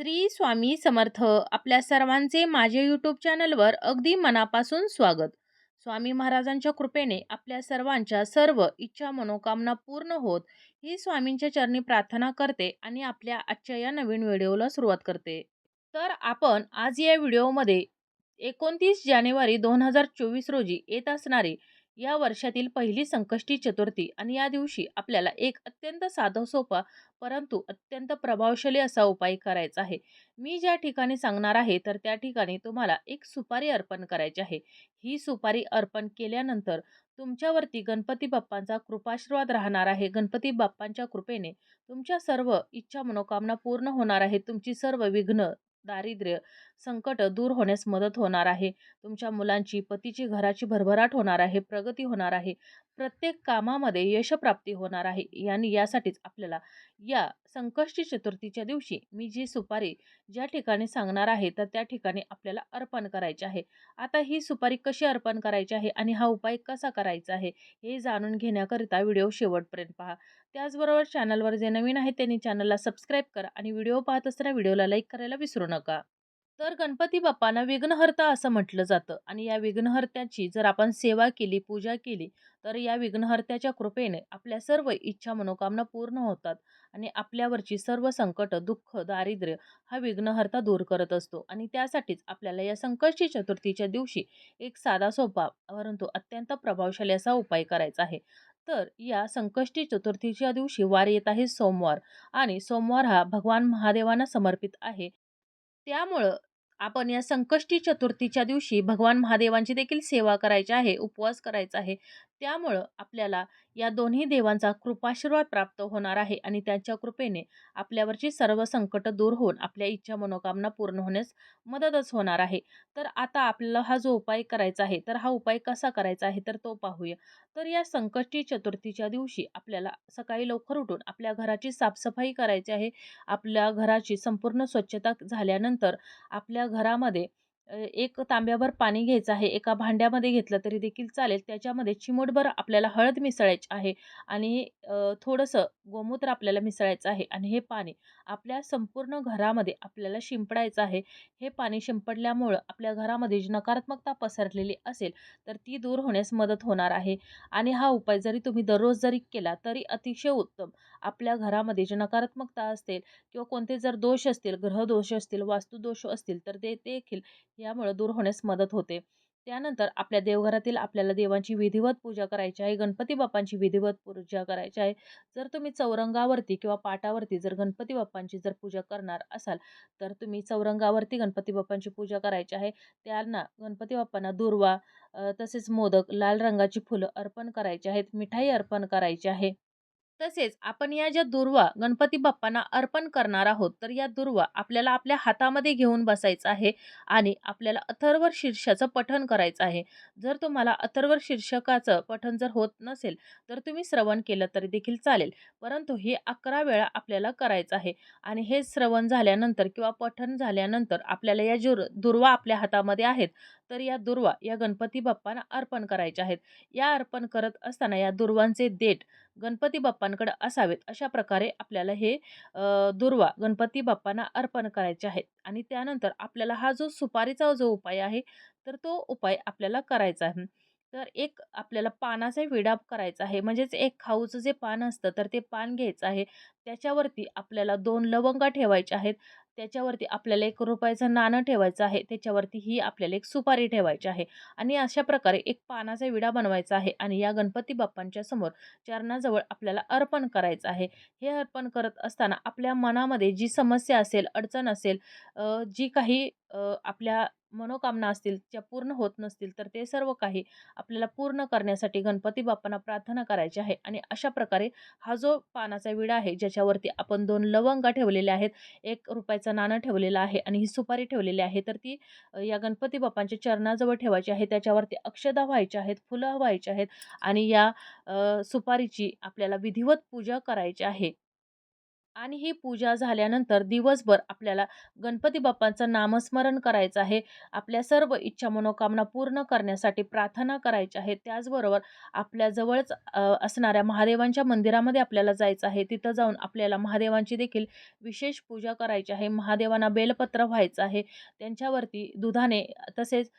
श्री स्वामी समर्थ आपल्या सर्वांचे माझे यूट्यूब चॅनलवर अगदी मनापासून स्वागत. स्वामी महाराजांच्या कृपेने आपल्या सर्वांच्या सर्व इच्छा मनोकामना पूर्ण होत ही स्वामींच्या चरणी प्रार्थना करते आणि आपल्या आजच्या या नवीन व्हिडिओला सुरुवात करते. तर आपण आज या व्हिडिओमध्ये एकोणतीस जानेवारी दोन हजार चोवीस रोजी येत असणारी या वर्षातील पहिली संकष्टी चतुर्थी आणि या दिवशी आपल्याला एक अत्यंत साधा सोपा परंतु अत्यंत प्रभावशाली असा उपाय करायचा आहे. मी ज्या ठिकाणी सांगणार आहे तर त्या ठिकाणी तुम्हाला एक सुपारी अर्पण करायची आहे. ही सुपारी अर्पण केल्यानंतर तुमच्यावरती गणपती बाप्पांचा कृपाशीर्वाद राहणार आहे. गणपती बाप्पांच्या कृपेने तुमच्या सर्व इच्छा मनोकामना पूर्ण होणार आहे. तुमची सर्व विघ्न दारिद्र्य संकट दूर होण्यास मदत होणार आहे. तुमच्या मुलांची पतीची घराची भरभराट होणार आहे प्रगती होणार आहे. प्रत्येक कामामध्ये यशप्राप्ती होणार आहे. आणि यासाठीच आपल्याला या संकष्टी चतुर्थीच्या दिवशी मी जी सुपारी ज्या ठिकाणी सांगणार आहे तर त्या ठिकाणी आपल्याला अर्पण करायचे आहे. आता ही सुपारी कशी अर्पण करायची आहे आणि हा उपाय कसा करायचा आहे हे जाणून घेण्याकरिता व्हिडिओ शेवटपर्यंत पहा. त्याचबरोबर चॅनलवर जे नवीन आहे त्यांनी चॅनलला सबस्क्राईब करा आणि व्हिडिओ पाहत असताना व्हिडिओला लाईक करायला विसरू नका. तर गणपती बाप्पांना विघ्नहर्ता असं म्हटलं जातं आणि या विघ्नहर्त्याची जर आपण सेवा केली पूजा केली तर या विघ्नहर्त्याच्या कृपेने आपल्या सर्व इच्छा मनोकामना पूर्ण होतात आणि आपल्यावरची सर्व संकट दुःख दारिद्र्य हा विघ्नहर्ता दूर करत असतो आणि त्यासाठीच आपल्याला या संकष्टी चतुर्थीच्या दिवशी एक साधा सोपा परंतु अत्यंत प्रभावशाली असा उपाय करायचा आहे. तर या संकष्टी चतुर्थीच्या दिवशी वार येत आहे सोमवार. आणि सोमवार हा भगवान महादेवांना समर्पित आहे. त्यामुळं आपण या संकष्टी चतुर्थीच्या दिवशी भगवान महादेवांची देखील सेवा करायची आहे उपवास करायचा आहे. त्यामुळं आपल्याला या दोन्ही देवांचा कृपाशीर्वाद प्राप्त होणार आहे आणि त्यांच्या कृपेने आपल्यावरची सर्व संकट दूर होऊन आपल्या इच्छा मनोकामना पूर्ण होण्यास मदतच होणार आहे. तर आता आपल्याला हा जो उपाय करायचा आहे तर हा उपाय कसा करायचा आहे तर तो पाहूया. तर या संकष्टी चतुर्थीच्या दिवशी आपल्याला सकाळी लवकर उठून आपल्या घराची साफसफाई करायची आहे. आपल्या घराची संपूर्ण स्वच्छता झाल्यानंतर आपल्या घरामध्ये एक तांब्याभर पाणी घ्यायचं आहे एका भांड्यामध्ये घेतलं तरी देखील चालेल. त्याच्यामध्ये चिमूटभर आपल्याला हळद मिसळायची आहे आणि थोडंसं गोमूत्र आपल्याला मिसळायचं आहे आणि हे पाणी आपल्या संपूर्ण घरामध्ये आपल्याला शिंपडायचं आहे. हे पाणी शिंपडल्यामुळं आपल्या घरामध्ये जी नकारात्मकता पसरलेली असेल तर ती दूर होण्यास मदत होणार आहे. आणि हा उपाय जरी तुम्ही दररोज जरी केला तरी अतिशय उत्तम. आपल्या घरामध्ये जी नकारात्मकता असतील किंवा कोणते जर दोष असतील ग्रहदोष असतील वास्तुदोष असतील तर ते देखील यामुळं दूर होण्यास मदत होते. त्यानंतर आपल्या देवघरातील आपल्याला देवांची विधिवत पूजा करायची आहे गणपती बाप्पांची विधिवत पूजा करायची आहे. जर तुम्ही चौरंगावरती किंवा पाटावरती जर गणपती बाप्पांची जर पूजा करणार असाल तर तुम्ही चौरंगावरती गणपती बाप्पांची पूजा करायची आहे. त्यांना गणपती बाप्पांना दुर्वा तसेच मोदक लाल रंगाची फुलं अर्पण करायची आहेत मिठाई अर्पण करायची आहे. तसेच आपण या ज्या दुर्वा गणपती बाप्पांना अर्पण करणार आहोत तर या दुर्वा आपल्याला आपल्या हातामध्ये घेऊन बसायचं आहे आणि आपल्याला अथर्व शीर्षाचं पठण करायचं आहे. जर तुम्हाला अथर्व शीर्षकाचं पठण जर होत नसेल तर तुम्ही श्रवण केलं तरी देखील चालेल. परंतु हे अकरा वेळा आपल्याला करायचं आहे आणि हे श्रवण झाल्यानंतर किंवा पठण झाल्यानंतर आपल्याला या जुर दुर्वा आपल्या हातामध्ये आहेत तर या दुर्वा या गणपती बाप्पांना अर्पण करायच्या आहेत. या अर्पण करत असताना या दुर्वांचे देठ गणपती बाप्पांकडे असावेत अशा प्रकारे आपल्याला हे दुर्वा गणपती बाप्पांना अर्पण करायचे आहेत. आणि त्यानंतर आपल्याला हा जो सुपारीचा जो उपाय आहे तर तो उपाय आपल्याला करायचा आहे. तर एक आपल्याला पानाचा विडा करायचा आहे. म्हणजेच एक खाऊचं जे पान असतं तर ते पान घ्यायचं आहे. त्याच्यावरती आपल्याला दोन लवंगा ठेवायच्या आहेत. त्याच्यावरती आपल्याला एक रुपयाचं नाणं ठेवायचं आहे. त्याच्यावरती ही आपल्याला एक सुपारी ठेवायची आहे. आणि अशा प्रकारे एक पानाचा विडा बनवायचा आहे आणि या गणपती बाप्पांच्या समोर चरणाजवळ आपल्याला अर्पण करायचं आहे. हे अर्पण करत असताना आपल्या मनामध्ये जी समस्या असेल अडचण असेल जी काही आपल्या मनोकामना असतील ज्या पूर्ण होत नसतील तर ते सर्व काही आपल्याला पूर्ण करण्यासाठी गणपती बाप्पांना प्रार्थना करायची आहे. आणि अशा प्रकारे हा जो पानाचा विडा आहे ज्याच्यावरती आपण दोन लवंगा ठेवलेल्या आहेत एक रुपयाचा नाणं ठेवलेलं आहे आणि ही सुपारी ठेवलेली आहे तर ती या गणपती बाप्पांच्या चरणाजवळ ठेवायची आहे. त्याच्यावरती अक्षदा व्हायच्या आहेत फुलं व्हायची आहेत आणि या सुपारीची आपल्याला विधिवत पूजा करायची आहे. आणि ही पूजा झाल्यानंतर दिवसभर आपल्याला गणपती बाप्पांचं नामस्मरण करायचं आहे. आपल्या सर्व इच्छा मनोकामना पूर्ण करण्यासाठी प्रार्थना करायची आहे. त्याचबरोबर आपल्या जवळच असणाऱ्या महादेवांच्या मंदिरामध्ये आपल्याला जायचं आहे. तिथं जाऊन आपल्याला महादेवांची देखील विशेष पूजा करायची आहे. महादेवांना बेलपत्र व्हायचं आहे. त्यांच्यावरती दुधाने तसेच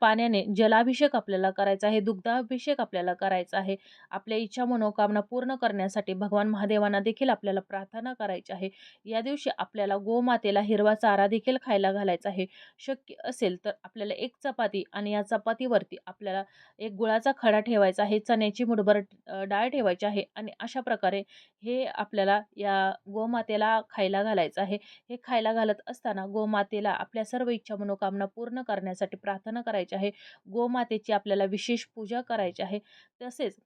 पाण्याने जलाभिषेक आपल्याला करायचा आहे. दुग्धाभिषेक आपल्याला करायचा आहे. आपल्या इच्छा मनोकामना पूर्ण करण्यासाठी भगवान महादेवांना देखील आपल्याला प्रार्थना प्रार्थना करायची आहे. या दिवशी आपल्याला गोमातेला हिरवा चारा देखील खायला घालायचा आहे. शक्य असेल तर आपल्याला एक चपाती आणि या चपातीवरती आपल्याला एक गुळाचा खडा ठेवायचा आहे चण्याची मुठभर डाळ ठेवायची आहे आणि अशा प्रकारे हे आपल्याला या गोमातेला खायला घालायचं आहे. हे खायला घालत असताना गोमातेला आपल्या सर्व इच्छा मनोकामना पूर्ण करण्यासाठी प्रार्थना करायची आहे. गोमातेची आपल्याला विशेष पूजा करायची आहे. तसेच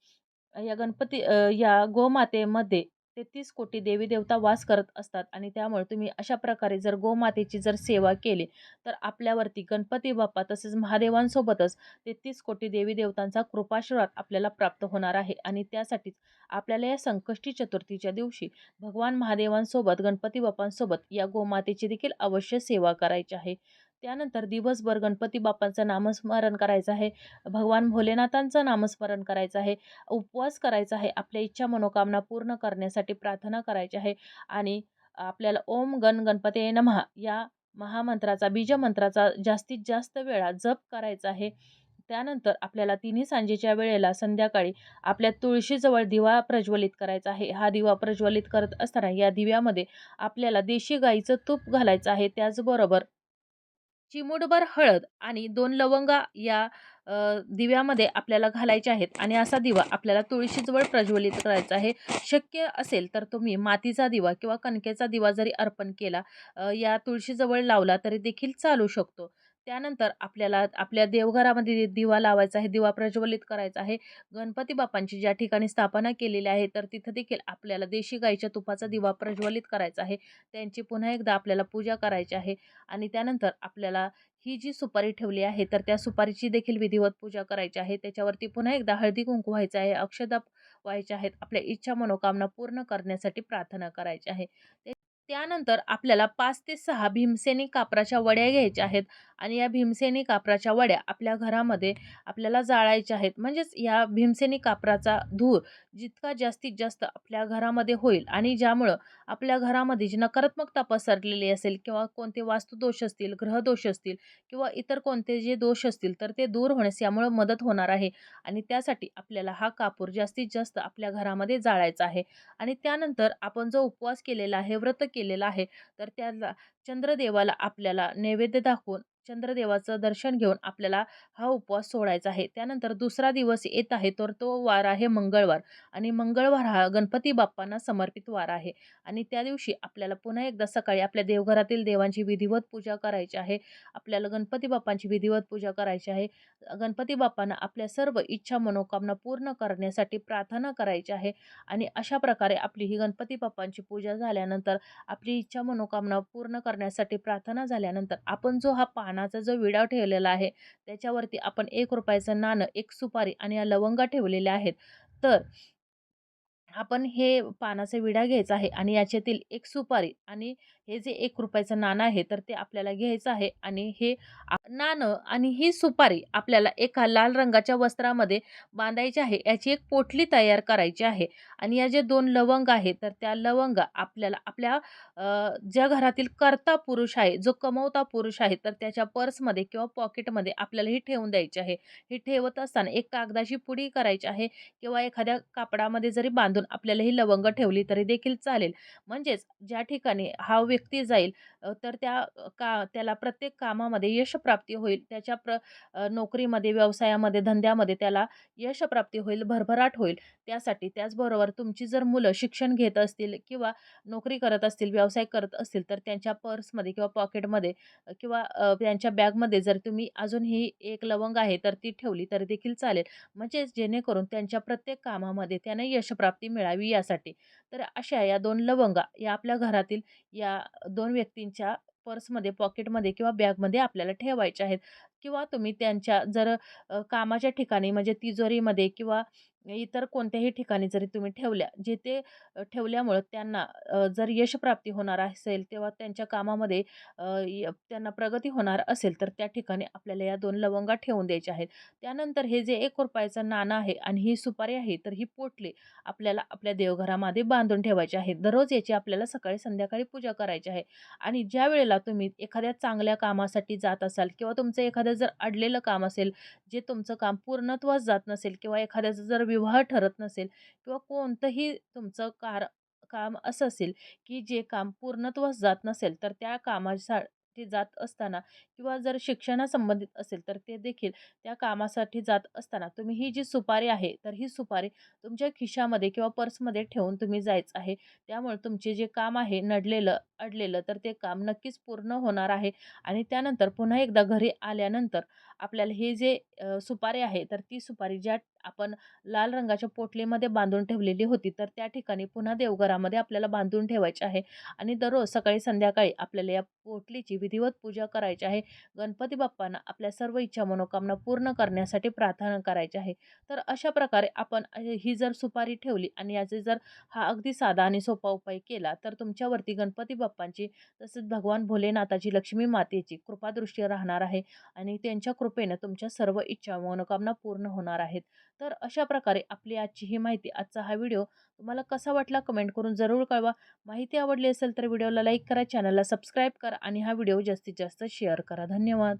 या गणपती या गोमातेमध्ये तेहतीस कोटी देवी देवता वास करत असतात आणि त्यामुळे तुम्ही अशा प्रकारे जर गोमातेची जर सेवा केली तर आपल्यावरती गणपती बाप्पा तसेच महादेवांसोबतच तेहतीस कोटी देवी देवतांचा कृपाशीर्वाद आपल्याला प्राप्त होणार आहे. आणि त्यासाठीच आपल्याला या संकष्टी चतुर्थीच्या दिवशी भगवान महादेवांसोबत गणपती बाप्पांसोबत या गोमातेची देखील अवश्य सेवा करायची आहे. त्यानंतर दिवसभर गणपती बाप्पांचं नामस्मरण करायचं आहे. भगवान भोलेनाथांचं नामस्मरण करायचं आहे. उपवास करायचा आहे. आपल्या इच्छा मनोकामना पूर्ण करण्यासाठी प्रार्थना करायची आहे. आणि आपल्याला ओम गण गणपते नमः या महामंत्राचा बीजमंत्राचा जास्तीत जास्त वेळा जप करायचा आहे. त्यानंतर आपल्याला तिन्ही सांजेच्या वेळेला संध्याकाळी आपल्या तुळशीजवळ दिवा प्रज्वलित करायचा आहे. हा दिवा प्रज्वलित करत असताना या दिव्यामध्ये आपल्याला देशी गाईचं तूप घालायचं आहे. त्याचबरोबर चिमूटभर हळद आणि दोन लवंगा या दिव्यामध्ये आपल्याला घालायचे आहेत आणि असा दिवा आपल्याला तुळशीजवळ प्रज्वलित करायचा आहे. शक्य असेल तर तुम्ही मातीचा दिवा किंवा कणकेचा दिवा जरी अर्पण केला या तुळशीजवळ लावला तरी देखील चालू शकतो. त्यानंतर आपल्याला आपल्या देवघरामध्ये दिवा लावायचा आहे दिवा प्रज्वलित करायचा आहे. गणपती बाप्पांची ज्या ठिकाणी स्थापना केलेली आहे तर तिथं देखील आपल्याला देशी गाईच्या तुपाचा दिवा प्रज्वलित करायचा आहे. त्यांची पुन्हा एकदा आपल्याला पूजा करायची आहे आणि त्यानंतर आपल्याला ही जी सुपारी ठेवली आहे तर त्या सुपारीची देखील विधिवत पूजा करायची आहे. त्याच्यावरती पुन्हा एकदा हळदी कुंकू व्हायचं आहे अक्षदा व्हायच्या आहेत. आपल्या इच्छा मनोकामना पूर्ण करण्यासाठी प्रार्थना करायची आहे. त्यानंतर आपल्याला पाच ते सहा भीमसेनी कापराच्या वड्या घ्यायच्या आहेत. आणि या भीमसेनी कापराच्या वड्या आपल्या घरामध्ये आपल्याला जाळायच्या आहेत. म्हणजेच या भीमसेनी कापराचा धूर जितका जास्तीत जास्त आपल्या घरामध्ये होईल आणि ज्यामुळं आपल्या घरामध्ये जी नकारात्मकता पसरलेली असेल किंवा कोणते वास्तुदोष असतील ग्रहदोष असतील किंवा इतर कोणते जे दोष असतील तर ते दूर होण्यास यामुळं मदत होणार आहे आणि त्यासाठी आपल्याला हा कापूर जास्तीत जास्त आपल्या घरामध्ये जाळायचा आहे. आणि त्यानंतर आपण जो उपवास केलेला आहे व्रत केलेला आहे तर त्याला चंद्रदेवाला आपल्याला नैवेद्य दाखवून चंद्रदेवाचं दर्शन घेऊन आपल्याला हा उपवास सोडायचा आहे. त्यानंतर दुसरा दिवस येत आहे तर तो वार आहे मंगळवार. आणि मंगळवार हा गणपती बाप्पांना समर्पित वार आहे. आणि त्या दिवशी आपल्याला पुन्हा एकदा सकाळी आपल्या देवघरातील देवांची विधिवत पूजा करायची आहे. आपल्याला गणपती बाप्पांची विधिवत पूजा करायची आहे. गणपती बाप्पांना आपल्या सर्व इच्छा मनोकामना पूर्ण करण्यासाठी प्रार्थना करायची आहे. आणि अशा प्रकारे आपली ही गणपती बाप्पांची पूजा झाल्यानंतर आपली इच्छा मनोकामना पूर्ण करण्यासाठी प्रार्थना झाल्यानंतर आपण जो हा पानाचा जो विडा ठेवलेला आहे त्याच्यावरती आपण एक रुपयाचं नाणं एक सुपारी आणि या लवंगा ठेवलेल्या आहेत. तर आपण हे पानाचा विडा घ्यायचा आहे आणि याच्यातील एक सुपारी आणि हे जे एक रुपयाचं नाणं आहे तर ते आपल्याला घ्यायचं आहे आणि हे नाणं आणि ही सुपारी आपल्याला एका लाल रंगाच्या वस्त्रामध्ये बांधायची आहे. याची एक पोटली तयार करायची आहे आणि या जे दोन लवंग आहे तर त्या लवंग आपल्याला आपल्या ज्या घरातील कर्ता पुरुष आहे जो कमवता पुरुष आहे तर त्याच्या पर्समध्ये किंवा पॉकेटमध्ये आपल्याला ही ठेवून द्यायची आहे. ही ठेवत असताना एक कागदाची पुडी करायची आहे किंवा एखाद्या कापडामध्ये जरी बांधून आपल्याला ही लवंग ठेवली तरी देखील चालेल. म्हणजेच ज्या ठिकाणी हा व्यक्ती जाईल तर त्या का त्याला प्रत्येक कामामध्ये यशप्राप्ती होईल. त्याच्या प्र नोकरीमध्ये व्यवसायामध्ये धंद्यामध्ये त्याला यशप्राप्ती होईल भरभराट होईल. त्यासाठी त्याचबरोबर तुमची जर मुलं शिक्षण घेत असतील किंवा नोकरी करत असतील व्यवसाय करत असतील तर त्यांच्या पर्समध्ये किंवा पॉकेटमध्ये किंवा त्यांच्या बॅगमध्ये जर तुम्ही अजून ही एक लवंग आहे तर ती ठेवली तरी देखील चालेल. म्हणजेच जेणेकरून त्यांच्या प्रत्येक कामामध्ये त्यांना यशप्राप्ती मिळावी यासाठी. तर अशा या दोन लवंगा या आपल्या घरातील या दोन व्यक्तींच्या पर्समध्ये पॉकेटमध्ये किंवा बॅगमध्ये आपल्याला ठेवायच्या आहेत. किंवा तुम्ही त्यांच्या जर कामाच्या ठिकाणी म्हणजे तिजोरीमध्ये किंवा इतर कोणत्याही ठिकाणी जरी तुम्ही ठेवल्या जिथे ठेवल्यामुळं त्यांना जर यशप्राप्ती होणार असेल तेव्हा त्यांच्या कामामध्ये य त्यांना प्रगती होणार असेल तर त्या ठिकाणी आपल्याला या दोन लवंगा ठेवून द्यायच्या आहेत. त्यानंतर हे जे एक रुपयाचं नाणं आहे आणि ही सुपारी आहे तर ही पोटली आपल्याला आपल्या देवघरामध्ये बांधून ठेवायची आहे. दररोज याची आपल्याला सकाळी संध्याकाळी पूजा करायची आहे. आणि ज्यावेळेला तुम्ही एखाद्या चांगल्या कामासाठी जात असाल किंवा तुमचं एखादं जर अडलेलं काम असेल, जे तुमचं काम पूर्णत्वास जात नसेल किंवा एखाद्याचा जर विवाह ठरत नसेल किंवा कोणतंही तुमचं कार काम असं असेल, की जे काम पूर्णत्वास जात नसेल, तर त्या कामासाठी जात असताना किंवा जर शिक्षणासंबंधित असेल, तर ते देखील त्या कामासाठी जात असताना तुम्ही ही जी सुपारी आहे, तर ही सुपारी तुमच्या खिशामध्ये किंवा पर्समध्ये ठेवून तुम्ही जायचं आहे. त्यामुळे तुमचे जे काम आहे नडलेलं, अडलेलं, तर ते काम नक्कीच पूर्ण होणार आहे. आणि त्यानंतर पुन्हा एकदा घरी आल्यानंतर आपल्याला हे जे सुपारी आहे, तर ती सुपारी ज्या आपण लाल रंगाच्या पोटलीमध्ये बांधून ठेवलेली होती, तर त्या ठिकाणी पुन्हा देवघरामध्ये आपल्याला बांधून ठेवायची आहे. आणि दररोज सकाळी संध्याकाळी आपल्याला या पोटलीची विधिवत पूजा करायची आहे. गणपती बाप्पांना आपल्या सर्व इच्छा मनोकामना पूर्ण करण्यासाठी प्रार्थना करायची आहे. तर अशा प्रकारे आपण ही जर सुपारी ठेवली आणि याचे जर हा अगदी साधा आणि सोपा उपाय केला, तर तुमच्यावरती गणपती बाप्पांची तसेच भगवान भोलेनाथाची, लक्ष्मी मातेची कृपादृष्टी राहणार आहे आणि त्यांच्या कृपेनं तुमच्या सर्व इच्छा मनोकामना पूर्ण होणार आहेत. तर अशा प्रकारे आपली आजची ही माहिती, आजचा हा व्हिडिओ तुम्हाला कसा वाटला कमेंट करून जरूर कळवा. माहिती आवडली असेल तर व्हिडिओला लाईक करा, चॅनलला सबस्क्राईब करा आणि हा व्हिडिओ जास्तीत जास्त शेअर करा. धन्यवाद.